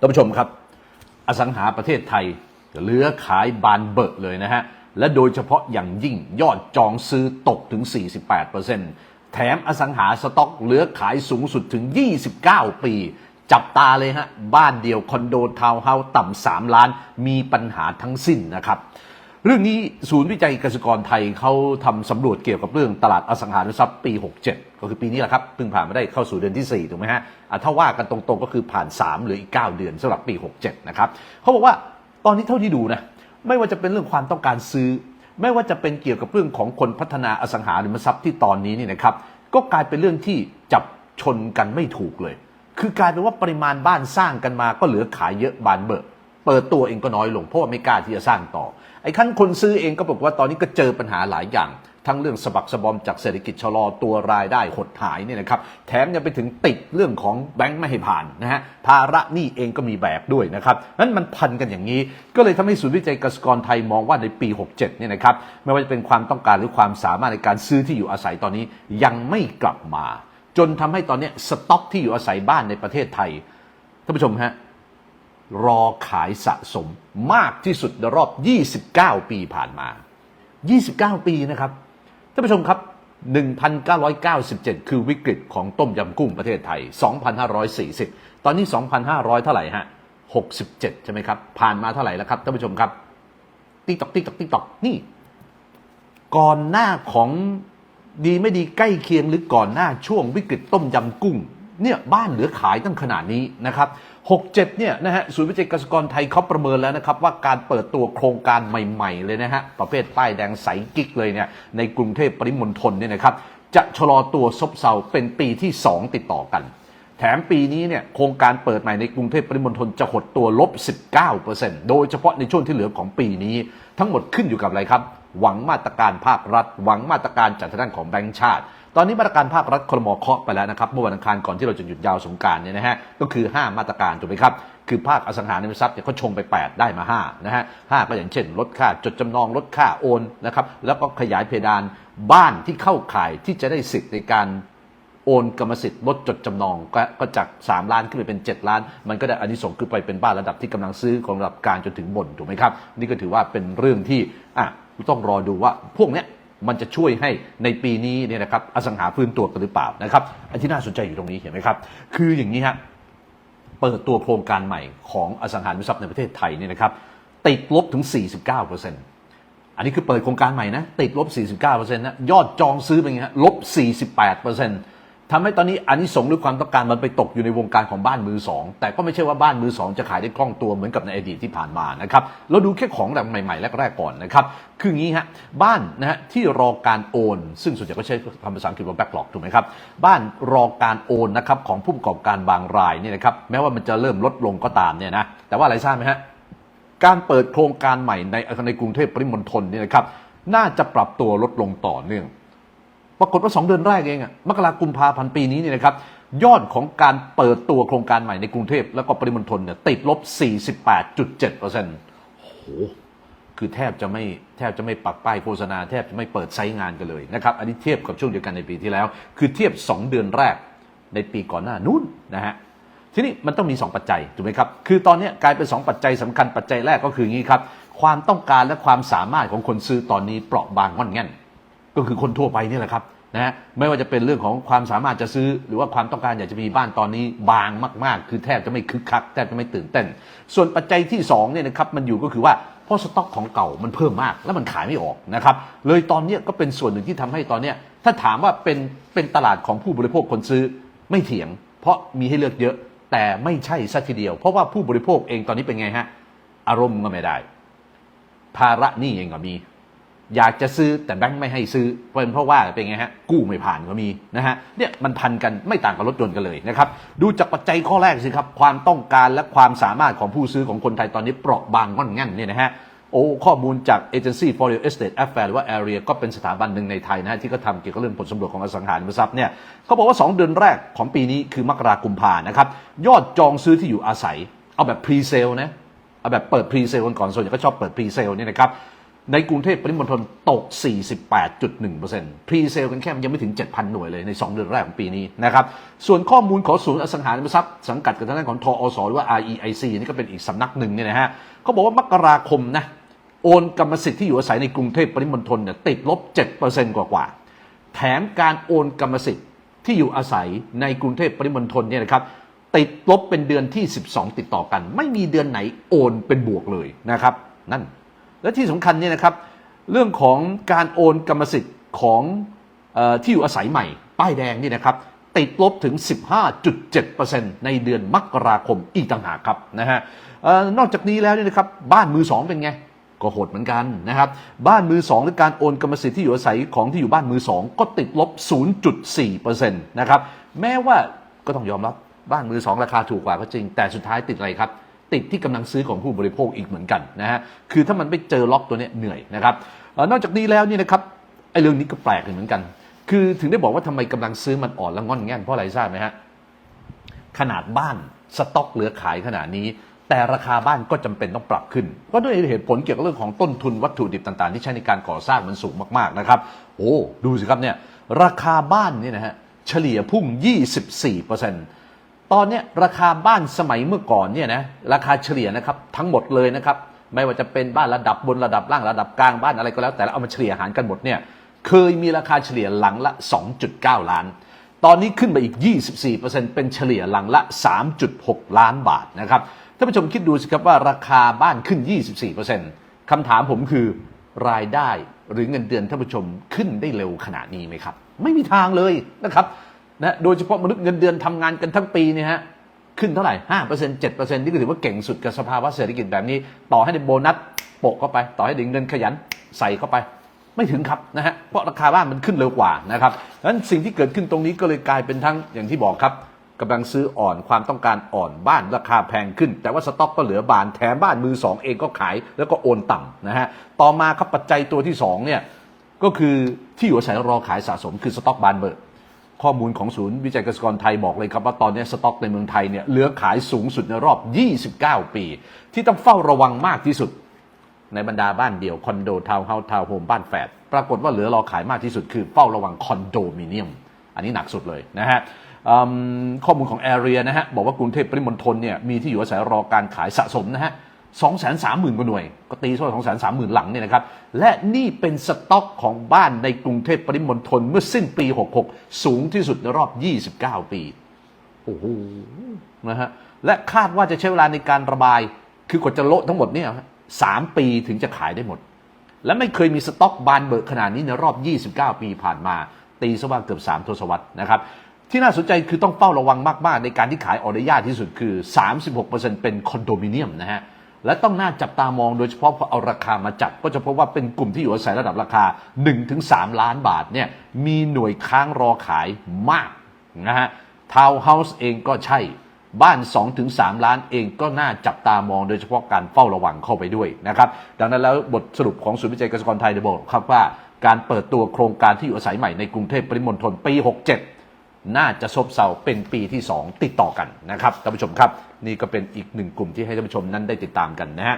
ท่านผู้ชมครับ อสังหาประเทศไทยเหลือขายบานเบิกเลยนะฮะ และโดยเฉพาะอย่างยิ่งยอดจองซื้อตกถึง 48%แถมอสังหาสต็อกเหลือขายสูงสุดถึง 29 ปี จับตาเลยฮะ บ้านเดียวคอนโดทาวน์เฮาส์ต่ำ 3 ล้านมีปัญหาทั้งสิ้นนะครับ เรื่องนี้ศูนย์วิจัยเกษตรกรไทยเขาทำสำรวจเกี่ยวกับเรื่องตลาดอสังหาริมทรัพย์ปี 67 ก็คือปีนี้แหละครับเพิ่งผ่านมาได้เข้าสู่เดือนที่ 4 ถูกไหมฮะถ้าว่ากันตรงๆก็คือผ่าน 3 หรืออีก 9 เดือนสำหรับปี 67 นะครับเขาบอกว่าตอนนี้เท่าที่ดูนะไม่ว่าจะเป็นเรื่องความต้องการซื้อ ไม่ว่าจะเป็นเกี่ยวกับเรื่องของคนพัฒนาอสังหาริมทรัพย์ที่ตอนนี้นี่นะครับก็กลายเป็นเรื่องที่จับชนกันไม่ถูกเลย คือกลายเป็นว่าปริมาณบ้านสร้างกันมาก็เหลือขายเยอะบานเบิก เปิดตัวเองก็น้อยลงเพราะว่าไม่กล้าที่จะสร้างต่อ ไอ้ขั้นคนซื้อเองก็บอกว่าตอนนี้ก็เจอปัญหาหลายอย่าง ทั้งเรื่องสะบักสะบอมจากเศรษฐกิจชะลอตัวรายได้หดหายเนี่ยนะครับแถมยังไปถึงติดเรื่องของแบงค์ไม่ให้ผ่านนะฮะภาระหนี้เองก็มีแบกด้วยนะครับนั้นมันพันกันอย่างนี้ ก็เลยทำให้ศูนย์วิจัยกษตรกรไทยมองว่าในปี 67เนี่ยนะครับไม่ว่าจะเป็นความต้องการหรือความสามารถในการซื้อที่อยู่อาศัยตอนนี้ยังไม่กลับมา จนทำให้ตอนนี้สต็อกที่อยู่อาศัยบ้านในประเทศไทยท่านผู้ชมฮะ รอขายสะสมมากที่สุดในรอบ 29 ปีผ่านมา 29 ปีนะครับ ท่านผู้ชมครับ 1997 คือวิกฤตของต้มยำกุ้งประเทศไทย 2,540 ตอนนี้ 2,500 เท่าไหร่ฮะ 67 ใช่ไหมครับ ผ่านมาเท่าไหร่แล้วครับท่านผู้ชมครับ ติ๊กตอกติ๊กตอกติ๊กตอกนี่ ก่อนหน้าของดีไม่ดีใกล้เคียงหรือก่อนหน้าช่วงวิกฤตต้มยำกุ้ง เนี่ยบ้านเหลือขายตั้งขนาดนี้นะครับ67เนี่ยนะฮะศูนย์วิจัยเกษตรกรไทยเขาประเมินแล้วนะครับ ว่าการเปิดตัวโครงการใหม่ๆเลยนะฮะประเภทป้ายแดงใสกิ๊กเลยเนี่ยในกรุงเทพปริมณฑลเนี่ยนะครับจะชะลอตัวซบเซาเป็นปีที่ 2 ติดต่อกัน แถมปีนี้เนี่ยโครงการเปิดใหม่ในกรุงเทพปริมณฑลจะหดตัวลบ 19%โดยเฉพาะในช่วงที่เหลือของปีนี้ ทั้งหมดขึ้นอยู่กับอะไรครับ หวังมาตรการภาครัฐ หวังมาตรการจากทางด้านของแบงก์ชาติ ตอนนี้มาตรการภาครัฐคลมอเคาะไปแล้วนะครับเมื่อวันอังคารก่อนที่เราจะหยุดยาวสงการเนี่ยนะฮะก็คือ 5 มาตรการถูกไหมครับคือภาคอสังหาริมทรัพย์เนี่ยเขาชงไป 8 ได้มา 5 นะฮะห้าก็อย่างเช่น ลดค่าจดจำนองลดค่าโอนนะครับแล้วก็ขยายเพดานบ้านที่เข้าข่ายที่จะได้สิทธิ์ในการโอนกรรมสิทธิ์ลดจดจำนองก็จาก 3 ล้านขึ้นไปเป็น 7 ล้าน มันก็ได้อานิสงส์คือไปเป็นบ้านระดับที่กำลังซื้อของระดับการจนถึงบนถูกไหมครับ นี่ก็ถือว่าเป็นเรื่องที่อะต้องรอดูว่าพวกเนี้ย มันจะช่วยให้ในปีนี้เนี่ยนะครับอสังหาฟื้นตัวกันหรือเปล่านะครับอันที่น่าสนใจอยู่ตรงนี้เห็นไหมครับ คืออย่างนี้ฮะเปิดตัวโครงการใหม่ของอสังหาริมทรัพย์ในประเทศไทยเนี่ยนะครับติดลบถึง 49%อันนี้คือเปิดโครงการใหม่นะติดลบ 49%นะยอดจองซื้อเป็นไงฮะลบ 48% ทำให้ตอนนี้อันนี้สงหรือความต้องการมันไปตกอยู่ในวงการของบ้านมือสองแต่ก็ไม่ใช่ว่าบ้านมือสองจะขายได้คล่องตัวเหมือนกับในอดีตที่ผ่านมานะครับเราดูแค่ของแบบใหม่ๆแรกๆก่อนนะครับคืออย่างนี้ฮะบ้านนะฮะที่รอการโอน ซึ่งส่วนใหญ่ก็ใช้คำภาษาอังกฤษว่า backlog ถูกไหมครับบ้านรอการโอนนะครับของผู้ประกอบการบางรายเนี่ยนะครับแม้ว่ามันจะเริ่มลดลงก็ตามเนี่ยนะแต่ว่าอะไรทราบไหมฮะการเปิดโครงการใหม่ในในกรุงเทพปริมณฑลเนี่ยนะครับน่าจะปรับตัวลดลงต่อเนื่อง ปรากฏว่า 2 เดือนแรกเองอะมกราคมกุมภาพันปีนี้เนี่ยนะครับยอดของการเปิดตัวโครงการใหม่ในกรุงเทพแล้วก็ปริมณฑลเนี่ยติดลบ 48.7%โอ้โหคือแทบจะไม่แทบจะไม่ปักป้ายโฆษณาแทบจะไม่เปิดไซต์งานกันเลยนะครับอันนี้เทียบกับช่วงเดียวกันในปีที่แล้ว คือเทียบ 2 เดือนแรกในปีก่อนหน้านู้นนะฮะทีนี้มันต้องมี 2 ปัจจัยถูกไหมครับคือตอนนี้กลายเป็น 2 ปัจจัยสำคัญปัจจัยแรกก็คืออย่างนี้ครับความต้องการและความสามารถของคนซื้อตอนนี้เปราะบางง่อนแง่น ก็คือคนทั่วไปนี่แหละครับนะฮะไม่ว่าจะเป็นเรื่องของความสามารถจะซื้อ หรือว่าความต้องการอยากจะมีบ้านตอนนี้บางมากๆ คือแทบจะไม่คึกคักแทบจะไม่ตื่นเต้น ส่วนปัจจัยที่2เนี่ยนะครับมันอยู่ก็คือว่าเพราะสต็อกของเก่ามันเพิ่มมาก แล้วมันขายไม่ออกนะครับเลยตอนนี้ก็เป็นส่วนหนึ่งที่ทำให้ตอนนี้ถ้าถามว่าเป็นเป็นตลาดของผู้บริโภคคนซื้อไม่เถียง เพราะมีให้เลือกเยอะแต่ไม่ใช่สัทีเดียว เพราะว่าผู้บริโภคเองตอนนี้เป็นไงฮะอารมณ์ก็ไม่ได้ ภาระหนี้เองก็มี อยากจะซื้อแต่แบงค์ไม่ให้ซื้อเป็นเพราะว่าเป็นไงฮะกู้ไม่ผ่านก็มีนะฮะเนี่ยมันพันกันไม่ต่างกับรถยนต์กันเลยนะครับดูจากปัจจัยข้อแรกสิครับความต้องการและความสามารถของผู้ซื้อของคนไทยตอนนี้เปราะบางง่อนแง่นเนี่ยนะฮะโอ้ข้อมูลจาก Agency for Real Estate Affairs หรือว่า Area ก็เป็นสถาบันหนึ่งในไทยนะฮะที่เขาทำเกี่ยวกับเรื่องผลสำรวจของอสังหาริมทรัพย์เนี่ยเขาบอกว่า 2 เดือนแรกของปีนี้คือมกราคมกุมภานะครับยอดจองซื้อที่อยู่อาศัย เอาแบบพรีเซลนะเอาแบบเปิดพรีเซลกันก่อนส่วนใหญ่ก็ชอบเปิดพรีเซลเนี่ยนะครับ ในกรุงเทพปริมณฑลตก 48.1%พรีเซลกันแค่ยังไม่ถึง 7,000 หน่วยเลยใน 2 เดือนแรกของปีนี้นะครับ ส่วนข้อมูลของศูนย์อสังหาริมทรัพย์สังกัดกับทางด้านของทอสหรือว่า REIC นี่ก็เป็นอีกสำนักหนึ่งเนี่ยนะฮะเขาบอกว่ามกราคมนะโอนกรรมสิทธิ์ที่อยู่อาศัยในกรุงเทพปริมณฑลเนี่ยติดลบ 7%กว่ากว่าๆแถมการโอนกรรมสิทธิ์ที่อยู่อาศัยในกรุงเทพปริมณฑลเนี่ยนะครับติดลบเป็นเดือนที่ 12 ติดต่อกัน ไม่มีเดือนไหนโอนเป็นบวกเลยนะครับ นั่น และที่สำคัญเนี่ยนะครับเรื่องของการโอนกรรมสิทธิ์ของออที่อยู่อาศัยใหม่ ป้ายแดงนี่นะครับติดลบถึง 15.7%ในเดือนมกราคมอีกต่างหากครับนะฮะนอกจากนี้แล้วเนี่ยนะครับบ้านมือสองเป็นไงก็โหดเหมือนกันนะครับ บ้านมือสองหรือการโอนกรรมสิทธิ์ที่อยู่อาศัยของที่อยู่บ้านมือสองก็ติดลบ 0.4%นะครับ แม้ว่าก็ต้องยอมรับบ้านมือสองราคาถูกกว่าก็จริง แต่สุดท้ายติดอะไรครับ ติดที่กำลังซื้อของผู้บริโภคอีกเหมือนกันนะฮะคือถ้ามันไม่เจอล็อกตัวนี้เหนื่อยนะครับนอกจากนี้แล้วนี่นะครับไอ้เรื่องนี้ก็แปลกเหมือนกัน คือถึงได้บอกว่าทำไมกำลังซื้อมันอ่อนและงอนแง่นเพราะอะไรทราบไหมฮะขนาดบ้านสต็อกเหลือขายขนาดนี้แต่ราคาบ้านก็จำเป็นต้องปรับขึ้น ก็ด้วยเหตุผลเกี่ยวกับเรื่องของต้นทุนวัตถุดิบต่างๆ ที่ใช้ในการก่อสร้างมันสูงมากๆนะครับ โอ้ ดูสิครับเนี่ย ราคาบ้านเนี่ยนะฮะ เฉลี่ยพุ่ง 24% ตอนนี้ราคาบ้านสมัยเมื่อก่อนเนี่ยนะราคาเฉลี่ยนะครับทั้งหมดเลยนะครับ ไม่ว่าจะเป็นบ้านระดับบนระดับล่างระดับกลางบ้านอะไรก็แล้ว แต่เอามาเฉลี่ยหารกันหมดเนี่ยเคยมีราคาเฉลี่ยหลังละ 2.9 ล้าน ตอนนี้ขึ้นไปอีก 24%เป็นเฉลี่ยหลังละ 3.6 ล้านบาทนะครับท่านผู้ชมคิดดูสิครับว่าราคาบ้านขึ้น 24%คำถามผมคือรายได้หรือเงินเดือนท่านผู้ชมขึ้นได้เร็วขนาดนี้ไหมครับ ไม่มีทางเลยนะครับ นะโดยเฉพาะมนุษย์เงินเดือนทำงานกันทั้งปีเนี่ยฮะขึ้นเท่าไหร่5% 7%นี่ก็ถือว่าเก่งสุดกับสภาวะเศรษฐกิจแบบนี้ ต่อให้ในโบนัสโปะเข้าไป ต่อให้เด็กเงินขยันใส่เข้าไป ไม่ถึงครับนะฮะเพราะราคาบ้านมันขึ้นเร็วกว่านะครับดังนั้นสิ่งที่เกิดขึ้นตรงนี้ก็เลยกลายเป็นทั้งอย่างที่บอกครับกำลังซื้ออ่อนความต้องการอ่อนบ้านราคาแพงขึ้น แต่ว่าสต็อกก็เหลือบานแถมบ้านมือสองเองก็ขาย แล้วก็โอนต่ำนะฮะต่อมาครับปัจจัยตัวที่สองเนี่ยก็คือที่อยู่อาศัยรอขายสะสมคือสต็อกบานเบิร์ ข้อมูลของศูนย์วิจัยเกษตรกรไทยบอกเลยครับว่าตอนนี้สต็อกในเมืองไทยเนี่ยเหลือขายสูงสุดในรอบ 29 ปี ที่ต้องเฝ้าระวังมากที่สุด ในบรรดาบ้านเดี่ยวคอนโดทาวน์เฮาส์ทาวน์โฮมบ้านแฝดปรากฏว่าเหลือรอขายมากที่สุดคือเฝ้าระวังคอนโดมิเนียม อันนี้หนักสุดเลยนะฮะข้อมูลของแอเรียนะฮะบอกว่ากรุงเทพปริมณฑลเนี่ยมีที่อยู่อาศัยรอการขายสะสมนะฮะ สองแสนสามหมื่นกว่าหน่วย ก็ตีโซ่สองแสนสามหมื่นหลังเนี่ยนะครับ และนี่เป็นสต็อกของบ้านในกรุงเทพปริมณฑลเมื่อสิ้นปี 66 สูงที่สุดในรอบ 29 ปี โอ้โห นะฮะ และคาดว่าจะใช้เวลาในการระบาย คือกว่าจะโละทั้งหมดเนี่ยสามปีถึงจะขายได้หมด และไม่เคยมีสต็อกบานเบิกขนาดนี้ในรอบ 29 ปีผ่านมา ตีซะว่าเกือบ 3 ทศวรรษนะครับที่น่าสนใจคือต้องเฝ้าระวังมาก ๆ ในการที่ขายออเดอร์ยากที่สุดคือ 36%เป็นคอนโดมิเนียมนะฮะ และต้องน่าจับตามองโดยเฉพาะพอเอาราคามาจับ ก็จะพบว่าเป็นกลุ่มที่อยู่อาศัยระดับราคา 1-3 ล้านบาทเนี่ยมีหน่วยค้างรอขายมากนะฮะทาวน์เฮาส์เองก็ใช่บ้าน 2-3 ล้านเองก็น่าจับตามองโดยเฉพาะการเฝ้าระวังเข้าไปด้วยนะครับดังนั้นแล้วบทสรุปของศูนย์วิจัยเกษตรกรไทยได้บอกครับว่า การเปิดตัวโครงการที่อยู่อาศัยใหม่ในกรุงเทพปริมณฑลปี 67 น่าจะซบเซาเป็นปีที่ 2 ติดต่อกันนะครับท่านผู้ชมครับ นี่ก็เป็นอีกหนึ่งกลุ่มที่ให้ท่านผู้ชมนั้นได้ติดตามกันนะฮะ